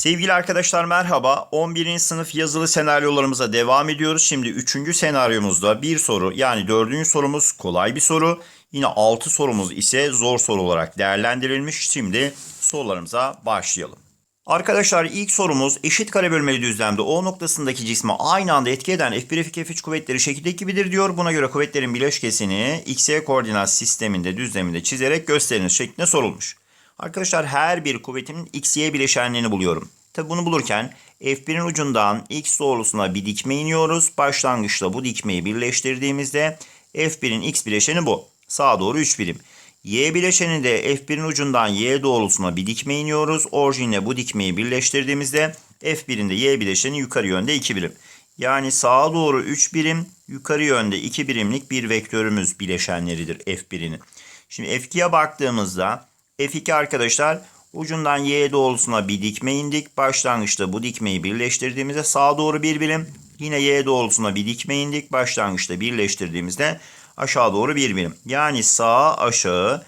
Sevgili arkadaşlar merhaba. 11. sınıf yazılı senaryolarımıza devam ediyoruz. Şimdi 3. senaryomuzda bir soru yani 4. sorumuz kolay bir soru. Yine 6 sorumuz ise zor soru olarak değerlendirilmiş. Şimdi sorularımıza başlayalım. Arkadaşlar ilk sorumuz eşit kare bölmeli düzlemde O noktasındaki cisme aynı anda etki eden F1 F2 F3 kuvvetleri şekildeki gibidir diyor. Buna göre kuvvetlerin bileşkesini XY koordinat sisteminde düzleminde çizerek gösteriniz şeklinde sorulmuş. Arkadaşlar her bir kuvvetimin XY bileşenlerini buluyorum. Tabi bunu bulurken F1'in ucundan X doğrultusuna bir dikme iniyoruz. Başlangıçta bu dikmeyi birleştirdiğimizde F1'in X bileşeni bu. Sağa doğru 3 birim. Y bileşeninde F1'in ucundan Y doğrultusuna bir dikme iniyoruz. Orijinle bu dikmeyi birleştirdiğimizde F1'in de Y bileşeni yukarı yönde 2 birim. Yani sağa doğru 3 birim, yukarı yönde 2 birimlik bir vektörümüz bileşenleridir F1'inin. Şimdi F2'ye baktığımızda F2 arkadaşlar ucundan Y doğrultusuna bir dikme indik. Başlangıçta bu dikmeyi birleştirdiğimizde sağa doğru bir birim. Yine Y doğrultusuna bir dikme indik. Başlangıçta birleştirdiğimizde aşağı doğru bir birim. Yani sağa aşağı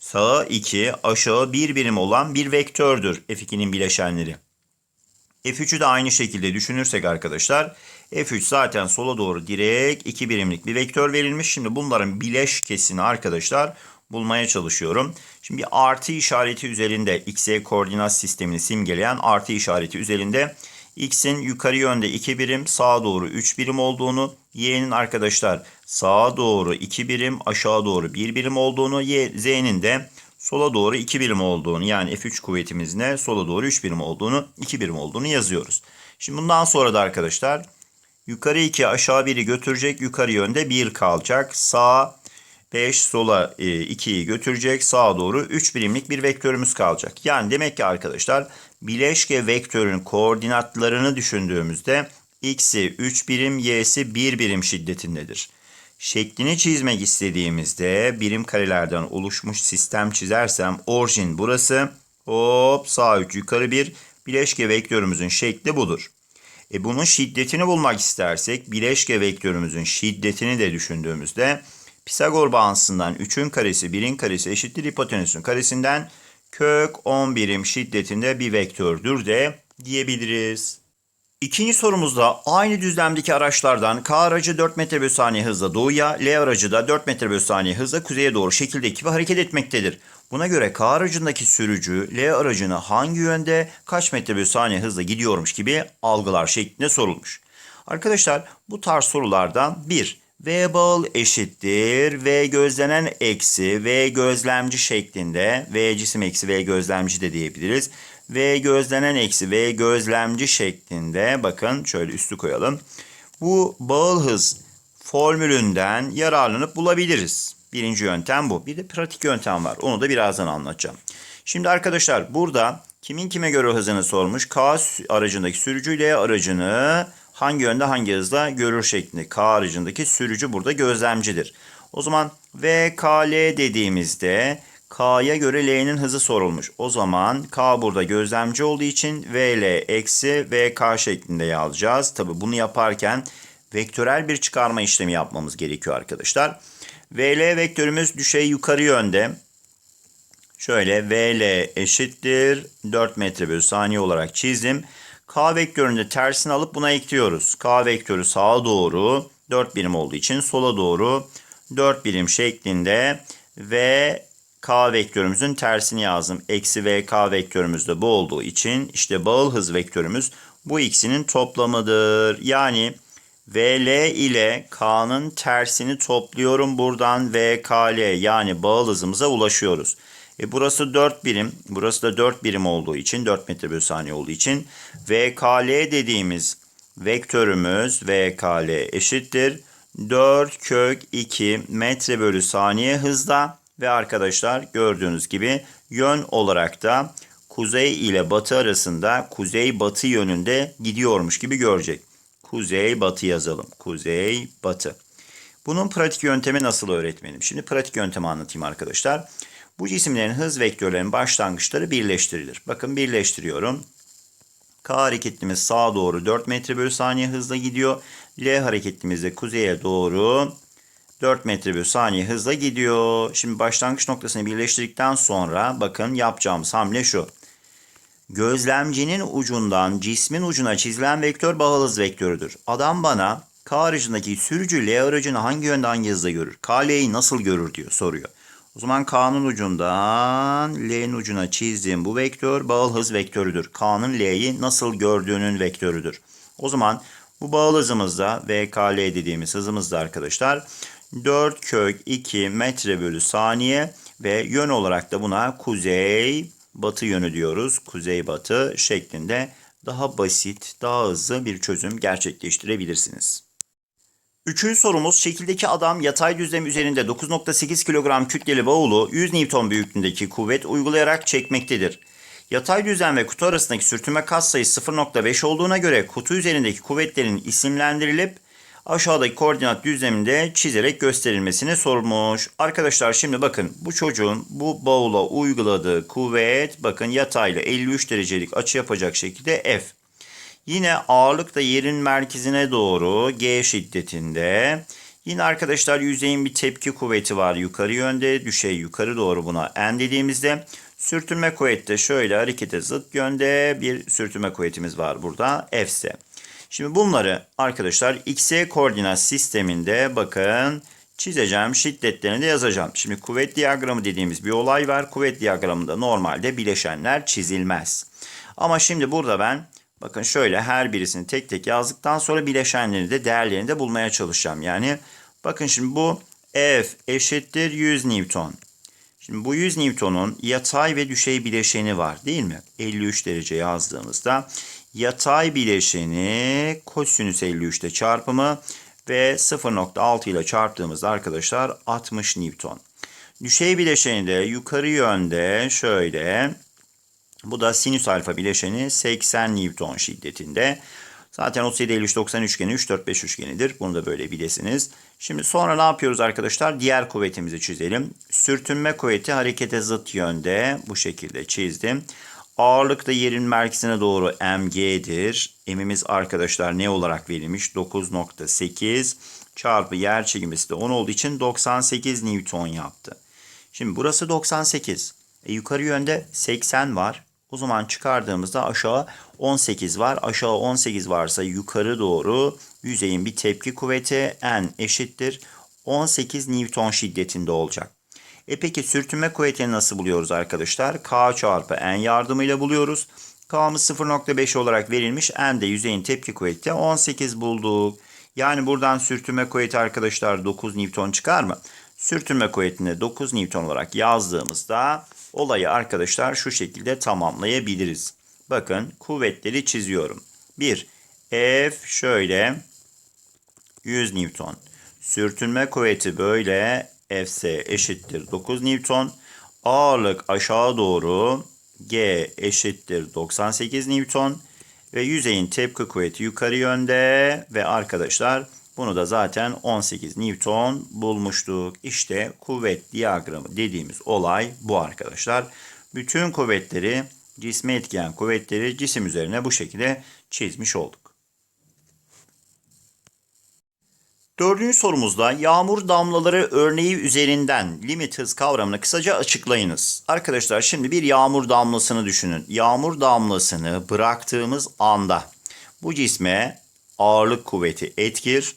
sağa 2 aşağı bir birim olan bir vektördür F2'nin bileşenleri. F3'ü de aynı şekilde düşünürsek arkadaşlar F3 zaten sola doğru direkt 2 birimlik bir vektör verilmiş. Şimdi bunların bileşkesini arkadaşlar bulmaya çalışıyorum. Şimdi artı işareti üzerinde XY koordinat sistemini simgeleyen artı işareti üzerinde X'in yukarı yönde 2 birim sağa doğru 3 birim olduğunu Y'nin arkadaşlar sağa doğru 2 birim aşağı doğru 1 birim olduğunu Y, Z'nin de sola doğru 2 birim olduğunu yani F3 kuvvetimizin sola doğru 3 birim olduğunu 2 birim olduğunu yazıyoruz. Şimdi bundan sonra da arkadaşlar yukarı 2 aşağı 1'i götürecek yukarı yönde 1 kalacak. Sağ 5 sola 2'yi götürecek. Sağa doğru 3 birimlik bir vektörümüz kalacak. Yani demek ki arkadaşlar bileşke vektörün koordinatlarını düşündüğümüzde x'i 3 birim, y'si 1 birim şiddetindedir. Şeklini çizmek istediğimizde birim karelerden oluşmuş sistem çizersem orijin burası. Hop sağ 3 yukarı 1 bileşke vektörümüzün şekli budur. E bunun şiddetini bulmak istersek bileşke vektörümüzün şiddetini de düşündüğümüzde Pisagor bağıntısından 3'ün karesi 1'in karesi eşittir hipotenüsün karesinden kök 10 birim şiddetinde bir vektördür de diyebiliriz. İkinci sorumuzda aynı düzlemdeki araçlardan K aracı 4 metre bölü saniye hızla doğuya, L aracı da 4 metre bölü saniye hızla kuzeye doğru şekilde gibi hareket etmektedir. Buna göre K aracındaki sürücü L aracını hangi yönde kaç metre bölü saniye hızla gidiyormuş gibi algılar şeklinde sorulmuş. Arkadaşlar bu tarz sorularda 1 v Variable eşittir V gözlenen eksi V gözlemci şeklinde V cisim eksi V gözlemci de diyebiliriz. V gözlenen eksi V gözlemci şeklinde bakın şöyle üstü koyalım. Bu bağıl hız formülünden yararlanıp bulabiliriz. Birinci yöntem bu. Bir de pratik yöntem var. Onu da birazdan anlatacağım. Şimdi arkadaşlar burada kimin kime göre hızını sormuş. K aracındaki sürücüyle aracını hangi yönde hangi hızla görür şeklinde. K aracındaki sürücü burada gözlemcidir. O zaman VKL dediğimizde K'ya göre L'nin hızı sorulmuş. O zaman K burada gözlemci olduğu için VL eksi VK şeklinde yazacağız. Tabi bunu yaparken vektörel bir çıkarma işlemi yapmamız gerekiyor arkadaşlar. VL vektörümüz düşey yukarı yönde. Şöyle VL eşittir 4 metre bölü saniye olarak çizdim. K vektörünü tersini alıp buna ekliyoruz. K vektörü sağa doğru 4 birim olduğu için sola doğru 4 birim şeklinde ve K vektörümüzün tersini yazdım. Eksi VK vektörümüz de bu olduğu için işte bağıl hız vektörümüz bu ikisinin toplamıdır. Yani VL ile K'nın tersini topluyorum. Buradan VKL yani bağıl hızımıza ulaşıyoruz. E burası 4 birim. Burası da 4 birim olduğu için 4 metre bölü saniye olduğu için VKL dediğimiz vektörümüz VKL eşittir. 4 kök 2 metre bölü saniye hızda ve arkadaşlar gördüğünüz gibi yön olarak da kuzey ile batı arasında kuzey batı yönünde gidiyormuş gibi görecek. Kuzey batı yazalım. Kuzey batı. Bunun pratik yöntemi nasıl öğretmenim? Şimdi pratik yöntemi anlatayım arkadaşlar. Bu cisimlerin hız vektörlerinin başlangıçları birleştirilir. Bakın birleştiriyorum. K hareketlimiz sağa doğru 4 metre bölü saniye hızla gidiyor. L hareketlimiz de kuzeye doğru 4 metre bölü saniye hızla gidiyor. Şimdi başlangıç noktasını birleştirdikten sonra bakın yapacağımız hamle şu. Gözlemcinin ucundan cismin ucuna çizilen vektör bağıl hız vektörüdür. Adam bana K aracındaki sürücü L aracını hangi yönde hangi hızda görür? K L'yi nasıl görür diyor soruyor. O zaman K'nın ucundan L'nin ucuna çizdiğim bu vektör bağıl hız vektörüdür. K'nın L'yi nasıl gördüğünün vektörüdür. O zaman bu bağıl hızımızda VKL dediğimiz hızımızda arkadaşlar 4 kök 2 metre bölü saniye ve yön olarak da buna kuzey batı yönü diyoruz. Kuzey batı şeklinde daha basit, daha hızlı bir çözüm gerçekleştirebilirsiniz. Üçüncü sorumuz şekildeki adam yatay düzlem üzerinde 9.8 kilogram kütleli bavulu 100 Newton büyüklüğündeki kuvvet uygulayarak çekmektedir. Yatay düzlem ve kutu arasındaki sürtünme katsayısı 0.5 olduğuna göre kutu üzerindeki kuvvetlerin isimlendirilip aşağıdaki koordinat düzleminde çizerek gösterilmesini sormuş. Arkadaşlar şimdi bakın bu çocuğun bu bavula uyguladığı kuvvet bakın yatayla 53 derecelik açı yapacak şekilde F. Yine ağırlık da yerin merkezine doğru G şiddetinde. Yine arkadaşlar yüzeyin bir tepki kuvveti var yukarı yönde. Düşey yukarı doğru buna N dediğimizde. Sürtünme kuvveti de şöyle harekete zıt yönde bir sürtünme kuvvetimiz var burada. F ise. Şimdi bunları arkadaşlar XY koordinat sisteminde bakın çizeceğim. Şiddetlerini de yazacağım. Şimdi kuvvet diyagramı dediğimiz bir olay var. Kuvvet diyagramında normalde bileşenler çizilmez. Ama şimdi burada ben bakın şöyle her birisini tek tek yazdıktan sonra bileşenleri de değerlerini de bulmaya çalışacağım. Yani bakın şimdi bu F eşittir 100 Newton. Şimdi bu 100 Newton'un yatay ve düşey bileşeni var değil mi? 53 derece yazdığımızda yatay bileşeni kosinüs 53'te çarpımı ve 0.6 ile çarptığımızda arkadaşlar 60 Newton. Düşey bileşeni de yukarı yönde şöyle bu da sinüs alfa bileşeni 80 Newton şiddetinde. Zaten 37 53 90 üçgeni 3 4 5 üçgenidir. Bunu da böyle bilesiniz. Şimdi sonra ne yapıyoruz arkadaşlar? Diğer kuvvetimizi çizelim. Sürtünme kuvveti harekete zıt yönde bu şekilde çizdim. Ağırlık da yerin merkezine doğru mg'dir. M'imiz arkadaşlar ne olarak verilmiş? 9.8 çarpı yer çekimisi de 10 olduğu için 98 Newton yaptı. Şimdi burası 98. E, yukarı yönde 80 var. O zaman çıkardığımızda aşağı 18 var. Aşağı 18 varsa yukarı doğru yüzeyin bir tepki kuvveti N eşittir. 18 Newton şiddetinde olacak. E peki sürtünme kuvvetini nasıl buluyoruz arkadaşlar? K çarpı N yardımıyla buluyoruz. K'mız 0.5 olarak verilmiş. N de yüzeyin tepki kuvveti 18 bulduk. Yani buradan sürtünme kuvveti arkadaşlar 9 Newton çıkar mı? Sürtünme kuvvetini 9 Newton olarak yazdığımızda olayı arkadaşlar şu şekilde tamamlayabiliriz. Bakın kuvvetleri çiziyorum. 1. F şöyle 100 Newton. Sürtünme kuvveti böyle Fs eşittir 9 Newton. Ağırlık aşağı doğru G eşittir 98 Newton. Ve yüzeyin tepki kuvveti yukarı yönde ve arkadaşlar bunu da zaten 18 Newton bulmuştuk. İşte kuvvet diyagramı dediğimiz olay bu arkadaşlar. Bütün kuvvetleri, cisme etkileyen kuvvetleri cisim üzerine bu şekilde çizmiş olduk. Dördüncü sorumuzda yağmur damlaları örneği üzerinden limit hız kavramını kısaca açıklayınız. Arkadaşlar şimdi bir yağmur damlasını düşünün. Yağmur damlasını bıraktığımız anda bu cisme ağırlık kuvveti etkir,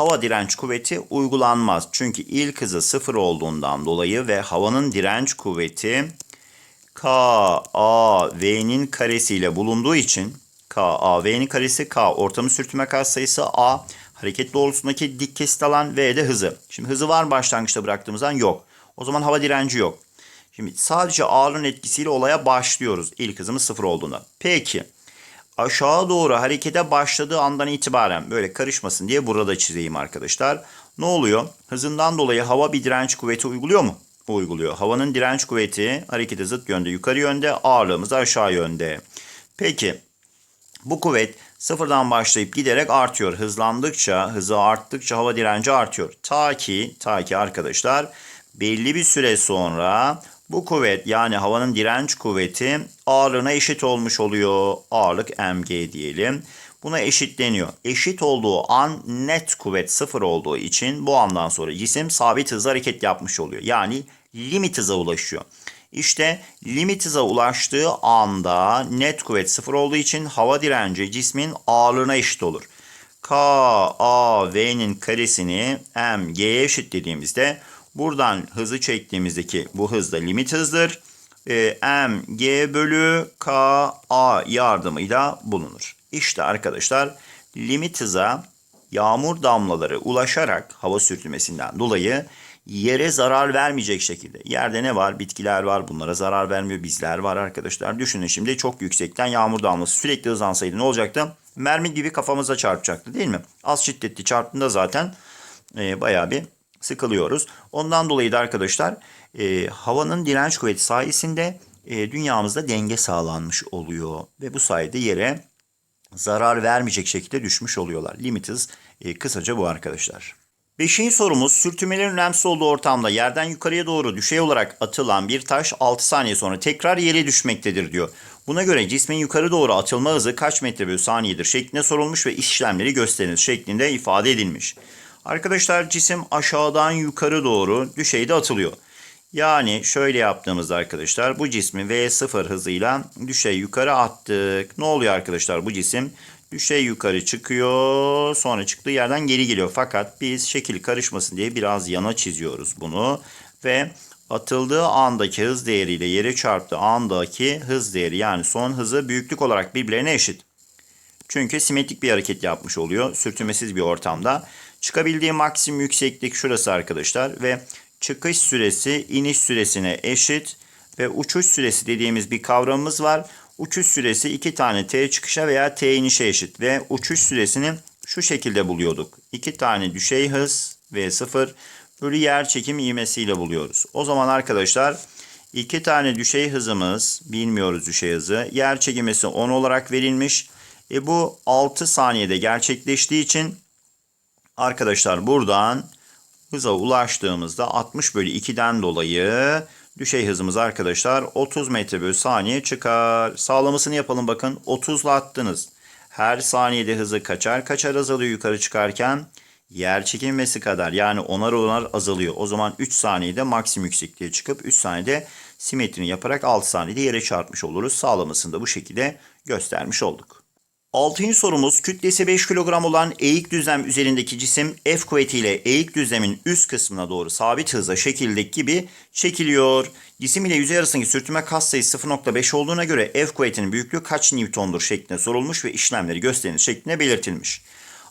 hava direnç kuvveti uygulanmaz. Çünkü ilk hızı sıfır olduğundan dolayı ve havanın direnç kuvveti K, A, V'nin karesiyle bulunduğu için K, A, V'nin karesi K ortamı sürtünme katsayısı A hareket doğrultusundaki dik kesit alan V de hızı. Şimdi hızı var mı başlangıçta bıraktığımız an? Yok. O zaman hava direnci yok. Şimdi sadece ağırlığın etkisiyle olaya başlıyoruz. İlk hızımız sıfır olduğunda. Peki aşağı doğru harekete başladığı andan itibaren böyle karışmasın diye burada çizeyim arkadaşlar. Ne oluyor? Hızından dolayı hava bir direnç kuvveti uyguluyor mu? Uyguluyor. Havanın direnç kuvveti harekete zıt yönde yukarı yönde ağırlığımız aşağı yönde. Peki bu kuvvet sıfırdan başlayıp giderek artıyor. Hızlandıkça, hızı arttıkça hava direnci artıyor. Ta ki, ta ki arkadaşlar belli bir süre sonra bu kuvvet yani havanın direnç kuvveti ağırlığına eşit olmuş oluyor. Ağırlık mg diyelim. Buna eşitleniyor. Eşit olduğu an net kuvvet sıfır olduğu için bu andan sonra cisim sabit hızla hareket yapmış oluyor. Yani limit hıza ulaşıyor. İşte limit hıza ulaştığı anda net kuvvet sıfır olduğu için hava direnci cismin ağırlığına eşit olur. K, A, V'nin karesini M, G'ye eşit dediğimizde buradan hızı çektiğimizdeki bu hız da limit hızdır. Ee, M, G bölü K, A yardımıyla bulunur. İşte arkadaşlar limit hıza yağmur damlaları ulaşarak hava sürtünmesinden dolayı yere zarar vermeyecek şekilde. Yerde ne var? Bitkiler var. Bunlara zarar vermiyor. Bizler var arkadaşlar. Düşünün şimdi çok yüksekten yağmur damlası sürekli hızlansaydı ne olacaktı? Mermi gibi kafamıza çarpacaktı değil mi? Az şiddetli çarptığında zaten e, bayağı bir sıkılıyoruz. Ondan dolayı da arkadaşlar e, havanın direnç kuvveti sayesinde e, dünyamızda denge sağlanmış oluyor. Ve bu sayede yere zarar vermeyecek şekilde düşmüş oluyorlar. Limit hız e, kısaca bu arkadaşlar. Beşinci sorumuz sürtünmelerin önemsiz olduğu ortamda yerden yukarıya doğru düşey olarak atılan bir taş 6 saniye sonra tekrar yere düşmektedir diyor. Buna göre cismin yukarı doğru atılma hızı kaç metre bölü saniyedir şeklinde sorulmuş ve işlemleri gösteriniz şeklinde ifade edilmiş. Arkadaşlar cisim aşağıdan yukarı doğru düşeyde atılıyor. Yani şöyle yaptığımızda arkadaşlar bu cismi V0 hızıyla düşey yukarı attık. Ne oluyor arkadaşlar bu cisim? Düşey yukarı çıkıyor sonra çıktığı yerden geri geliyor. Fakat biz şekil karışmasın diye biraz yana çiziyoruz bunu. Ve atıldığı andaki hız değeriyle yere çarptığı andaki hız değeri yani son hızı büyüklük olarak birbirlerine eşit. Çünkü simetrik bir hareket yapmış oluyor sürtünmesiz bir ortamda. Çıkabildiği maksimum yükseklik şurası arkadaşlar ve çıkış süresi iniş süresine eşit ve uçuş süresi dediğimiz bir kavramımız var. Uçuş süresi iki tane T çıkışa veya T inişe eşit ve uçuş süresini şu şekilde buluyorduk. İki tane düşey hız V0 bölü yer çekim ivmesiyle buluyoruz. O zaman arkadaşlar iki tane düşey hızımız bilmiyoruz düşey hızı. Yer çekimesi 10 olarak verilmiş. E bu 6 saniyede gerçekleştiği için arkadaşlar buradan hıza ulaştığımızda 60 bölü 2'den dolayı düşey hızımız arkadaşlar 30 metre bölü saniye çıkar. Sağlamasını yapalım bakın 30 ile attınız. Her saniyede hızı kaçar kaçar azalıyor yukarı çıkarken yer çekilmesi kadar yani onar onar azalıyor. O zaman 3 saniyede maksimum yüksekliğe çıkıp 3 saniyede simetrini yaparak 6 saniyede yere çarpmış oluruz. Sağlamasını da bu şekilde göstermiş olduk. Altıncı sorumuz kütlesi 5 kilogram olan eğik düzlem üzerindeki cisim F kuvvetiyle eğik düzlemin üst kısmına doğru sabit hızla şekildeki gibi çekiliyor. Cisim ile yüzey arasındaki sürtünme kas sayısı 0.5 olduğuna göre F kuvvetinin büyüklüğü kaç Newton'dur şeklinde sorulmuş ve işlemleri gösterinir şeklinde belirtilmiş.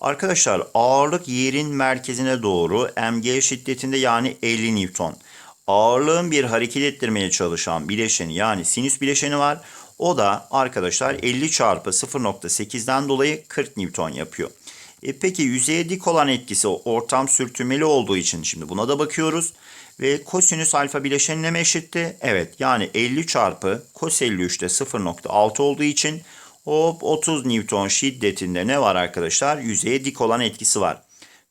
Arkadaşlar ağırlık yerin merkezine doğru mg şiddetinde yani 50 Newton. Ağırlığın bir hareket ettirmeye çalışan bileşeni yani sinüs bileşeni var. O da arkadaşlar 50 çarpı 0.8'den dolayı 40 Newton yapıyor. E peki yüzeye dik olan etkisi ortam sürtünmeli olduğu için şimdi buna da bakıyoruz. Ve kosinüs alfa bileşenine mi eşitti? Evet yani 50 çarpı kos 53'te 0.6 olduğu için hop 30 Newton şiddetinde ne var arkadaşlar? Yüzeye dik olan etkisi var.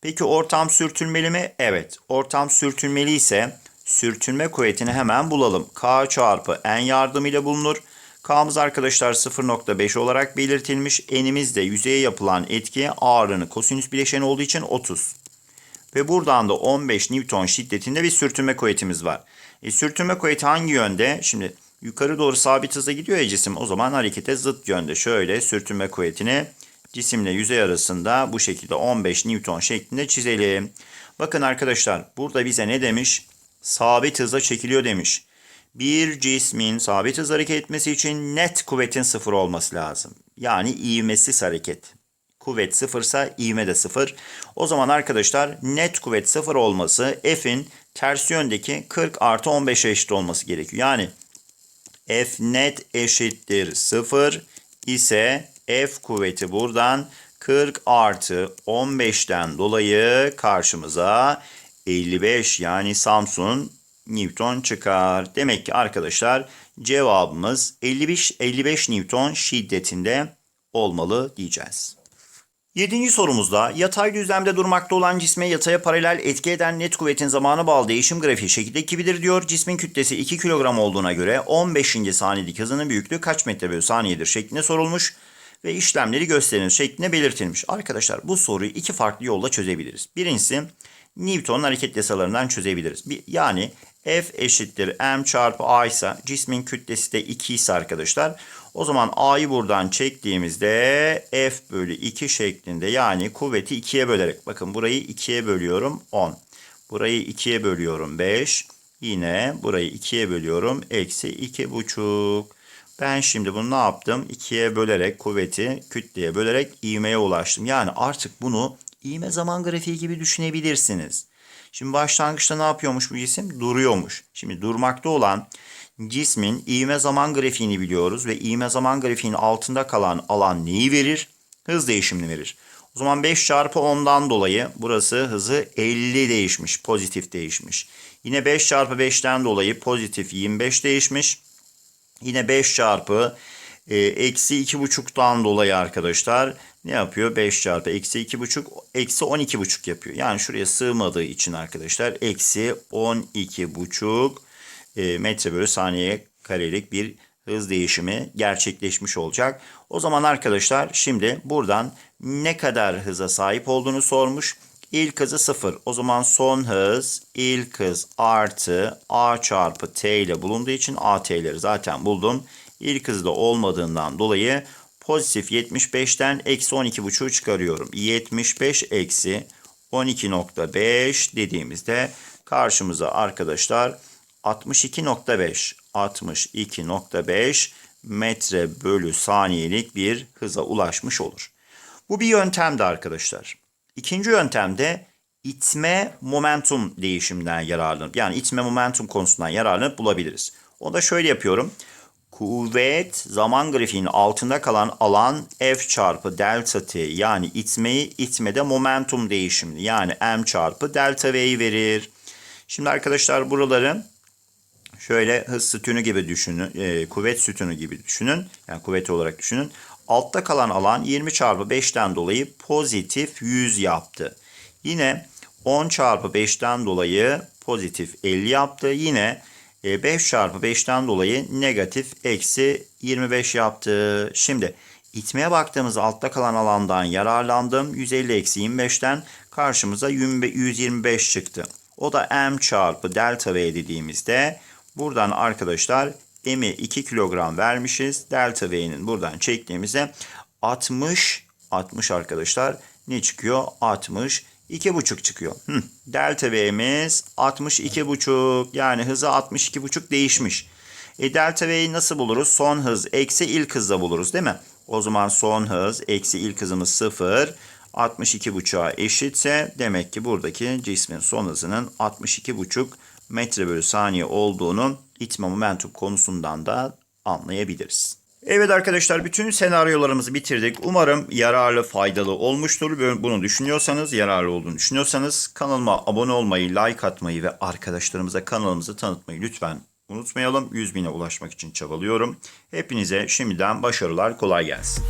Peki ortam sürtünmeli mi? Evet. Ortam sürtünmeli ise sürtünme kuvvetini hemen bulalım. K çarpı N yardımıyla bulunur. K'mız arkadaşlar 0.5 olarak belirtilmiş. N'imiz de yüzeye yapılan etki ağırlığını kosinüs bileşeni olduğu için 30. Ve buradan da 15 Newton şiddetinde bir sürtünme kuvvetimiz var. E, sürtünme kuvveti hangi yönde? Şimdi yukarı doğru sabit hızla gidiyor ya cisim. O zaman harekete zıt yönde. Şöyle sürtünme kuvvetini cisimle yüzey arasında bu şekilde 15 Newton şeklinde çizelim. Bakın arkadaşlar burada bize ne demiş? Sabit hızla çekiliyor demiş. Bir cismin sabit hız hareket etmesi için net kuvvetin sıfır olması lazım. Yani ivmesiz hareket. Kuvvet sıfırsa ivme de sıfır. O zaman arkadaşlar net kuvvet sıfır olması F'in ters yöndeki 40 artı 15'e eşit olması gerekiyor. Yani F net eşittir sıfır ise F kuvveti buradan 40 artı 15'ten dolayı karşımıza 55 yani Samsun Newton çıkar. Demek ki arkadaşlar cevabımız 55 55 Newton şiddetinde olmalı diyeceğiz. Yedinci sorumuzda yatay düzlemde durmakta olan cisme yataya paralel etki eden net kuvvetin zamana bağlı değişim grafiği şekilde kibidir diyor. Cismin kütlesi 2 kilogram olduğuna göre 15. saniyedeki hızının büyüklüğü kaç metre bölü saniyedir şeklinde sorulmuş ve işlemleri gösteriniz şeklinde belirtilmiş. Arkadaşlar bu soruyu iki farklı yolla çözebiliriz. Birincisi Newton'un hareket yasalarından çözebiliriz. Yani F eşittir m çarpı a ise cismin kütlesi de 2 ise arkadaşlar. O zaman a'yı buradan çektiğimizde f bölü 2 şeklinde yani kuvveti 2'ye bölerek. Bakın burayı 2'ye bölüyorum 10. Burayı 2'ye bölüyorum 5. Yine burayı 2'ye bölüyorum eksi 2,5. Ben şimdi bunu ne yaptım? 2'ye bölerek kuvveti kütleye bölerek ivmeye ulaştım. Yani artık bunu ivme zaman grafiği gibi düşünebilirsiniz. Şimdi başlangıçta ne yapıyormuş bu cisim? Duruyormuş. Şimdi durmakta olan cismin ivme zaman grafiğini biliyoruz ve ivme zaman grafiğinin altında kalan alan neyi verir? Hız değişimini verir. O zaman 5 çarpı 10'dan dolayı burası hızı 50 değişmiş, pozitif değişmiş. Yine 5 çarpı 5'ten dolayı pozitif 25 değişmiş. Yine 5 çarpı e, eksi 2,5'tan dolayı arkadaşlar ne yapıyor? 5 çarpı eksi 2,5 eksi 12,5 yapıyor. Yani şuraya sığmadığı için arkadaşlar eksi 12,5 e, metre bölü saniye karelik bir hız değişimi gerçekleşmiş olacak. O zaman arkadaşlar şimdi buradan ne kadar hıza sahip olduğunu sormuş. İlk hızı 0. O zaman son hız ilk hız artı a çarpı t ile bulunduğu için at'leri zaten buldum. İlk hızda olmadığından dolayı pozitif 75'ten eksi 12,5 çıkarıyorum. 75 eksi 12.5 dediğimizde karşımıza arkadaşlar 62.5 62.5 metre bölü saniyelik bir hıza ulaşmış olur. Bu bir yöntemdi arkadaşlar. İkinci yöntemde itme momentum değişiminden yararlanıp yani itme momentum konusundan yararlanıp bulabiliriz. O da şöyle yapıyorum. Kuvvet zaman grafiğinin altında kalan alan F çarpı delta T yani itmeyi itmede momentum değişimini yani M çarpı delta V'yi verir. Şimdi arkadaşlar buraları şöyle hız sütunu gibi düşünün, e, kuvvet sütunu gibi düşünün. Yani kuvvet olarak düşünün. Altta kalan alan 20 çarpı 5'ten dolayı pozitif 100 yaptı. Yine 10 çarpı 5'ten dolayı pozitif 50 yaptı. Yine 5 çarpı 5'ten dolayı negatif eksi 25 yaptı. Şimdi itmeye baktığımızda altta kalan alandan yararlandım. 150 eksi 25'ten karşımıza 125 çıktı. O da m çarpı delta v dediğimizde buradan arkadaşlar m'i 2 kilogram vermişiz. Delta v'nin buradan çektiğimizde 60 60 arkadaşlar ne çıkıyor? 60 2,5 çıkıyor. Hı. Delta V'miz 62,5 yani hızı 62,5 değişmiş. E delta V'yi nasıl buluruz? Son hız eksi ilk hızla buluruz değil mi? O zaman son hız eksi ilk hızımız 0. 62,5'a eşitse demek ki buradaki cismin son hızının 62,5 metre bölü saniye olduğunu itme momentum konusundan da anlayabiliriz. Evet arkadaşlar bütün senaryolarımızı bitirdik. Umarım yararlı, faydalı olmuştur. Bunu düşünüyorsanız, yararlı olduğunu düşünüyorsanız kanalıma abone olmayı, like atmayı ve arkadaşlarımıza kanalımızı tanıtmayı lütfen unutmayalım. 100 bine ulaşmak için çabalıyorum. Hepinize şimdiden başarılar, kolay gelsin.